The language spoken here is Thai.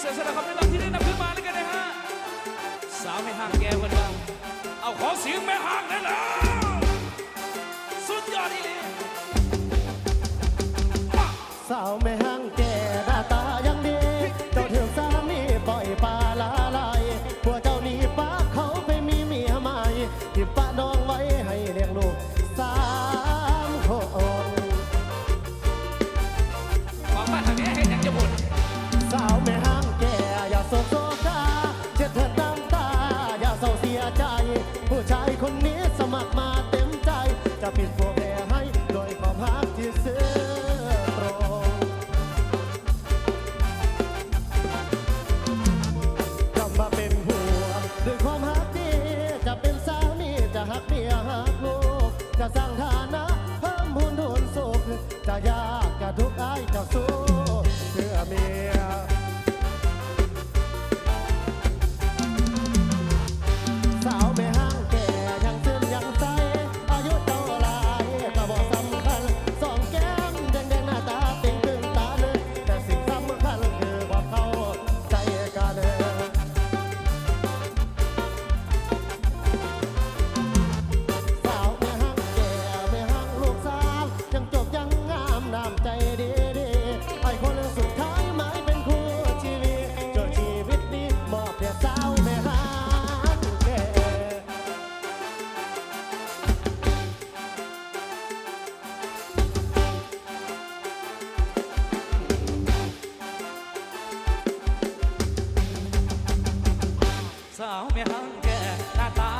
เสียสละครับในลำที่ได้นำขึ้นมาแล้วกันนะฮะ สาวไม่ห่างแก้วกันบ้างเอาขอเสียงไม่ห่างได้เลยากระทุกไอ้เจ้าสู้เพื่อเมียาวไม่ห่างแกหน้าตา